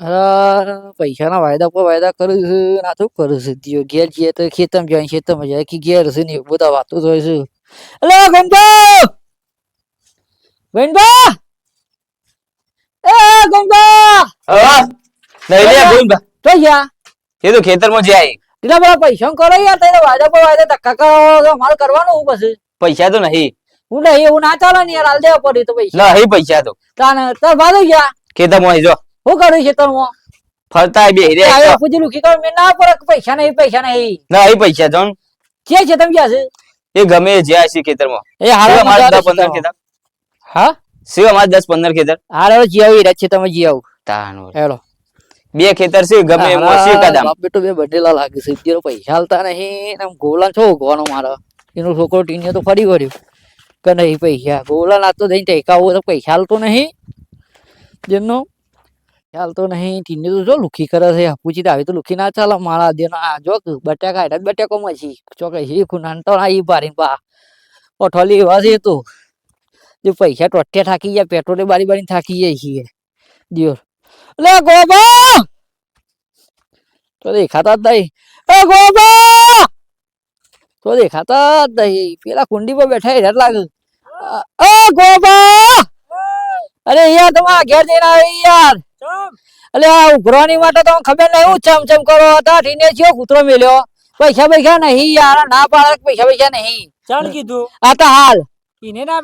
અરે પૈસાના વાયદા પર વાયદા કરું છું ના શું કરું છું. દિયો ઘેર જઈએ તો ખેતરમાં જાય ખેતમ જાય કે ઘેર છે ને બધા વાતો થાય છે. અલે ગંગા! ગંગા! એ ગંગા! હા નહીં લે ગોવિંદભા તો ગયા એ તો ખેતરમાં જાય. એટલા બધા પૈસા કરો યાર તને વાયદા પર વાયદા ધક્કા કરો મારે કરવાનું હું પછી. પૈસા તો નહીં. હું નહીં એવું ના ચાલે ને યાર હાલ દેવા પડી તો પૈસા. નહીં પૈસા તો. તાને તાર ભાગી ગયા ખેતરમાં જો. શું કરું ખેતરમાં ફરતા બે રે આવ્યો પૂછી લુખી કર મેં ના કે પૈસા નહીં પૈસા નહીં? નહીં પૈસા તો કે છે તમે ક્યાં છે? એ ગમે એ જ્યાં છે ખેતરમાં. એ હારો શિવ અમારે મજા દસ પંદર આવે છે ખેતર. હા? શિવ અમારે દસ પંદર ખેતર. હારો જી આવી રહ્યા છે તમે જી આવો તાનું હેલો. બે ખેતર છે ગમે એમ છે કદમ બેટો બે બટેલા લાગે છે. જીરો પૈસા હાલતા નહીં આમ ગોલા છો ગોનો મારો? એનો છોકરો ટીને તો ફરી વળ્યો કે નહીં પૈસા? ગોલા ના તો જઈને ટેકાવો તો પૈસા હાલતો નહીં. જેમનો ચાલતો નહીં ટીને તો જો લુખી કરે છે હપુચી તો આવી તો લુખી ના ચાલે, મારા દેનો આ જો કે બટાકા હેડા બટાકો મછી ચોકે હી ખુનાન તો આ ઈ બારી બા. ઓઠોલી એવા છે તો, જે પૈસા ટોટે થાકી જાય પેટ્રોલે બારી બારી થાકી જાય છીએ. દિયો લે ગોબા તો દેખાતા જ એ ગોબા તો દેખાતા જ પેલા કુંડી પર બેઠા હેરાન લાગે. એ ગોબા અરે યાર તમારા ઘેર જઈને આવી યાર. અલે આ ઉઘરાણી માટે તો ખબર નહીં હું ચમ ચમ કરો હતા ઠીને છો કૂતરો મેલ્યો. પૈસા પૈસા નહીં યાર ના પાડે પૈસા પૈસા નહીં. ચાલ કીધું. આ તો હાલ. ના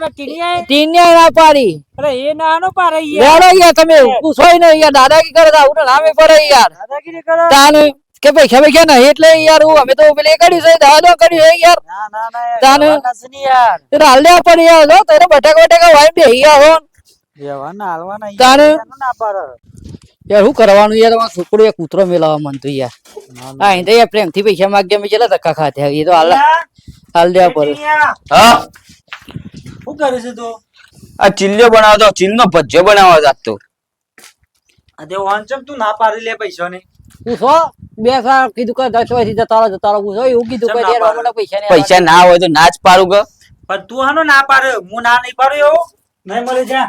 ટીને ના પાડી. અરે એ નાનો પારે યાર. યાર તમે પૂછો નહીં યાર કરે આવું તો નામે પડે યાર. દાદાગીરી કરો? તાન કે પૈસા પૈસા નહીં એટલે યાર હું અમે તો પેલે કર્યું છે દાદો કર્યું છે યાર. ના ના ના તાને- ને યાર. તે હાલ પડી યાર જો તારે બટાકા બટાકા વાઈ હાલવાના યાર ના પાડે. યાર શું કરવાનું યાર? તમારો છોકરો એક કૂતરો મેલાવા મન તો યાર હા તો યાર પ્રેમથી પૈસા માગ્યા મેં ચેલા ધક્કા ખાતે એ તો હાલ હાલ દેવા પર હા? શું કરે છે તું? આ ચિલ્લો બનાવતો ચિલ્લો ભજ્જો બનાવવા જાતો તે. વાંચમ તું ના પાડી લે પૈસા ને પૂછો બે સાર કીધું કે દસ વાગે જતા રહો જતા રહો પૂછો એવું કીધું કે યાર મને પૈસા ને પૈસા ના હોય તો ના જ પાડું કે પણ તું હાનો ના પાડે. હું ના નહીં પાડ્યો એવું? નહીં મળે જા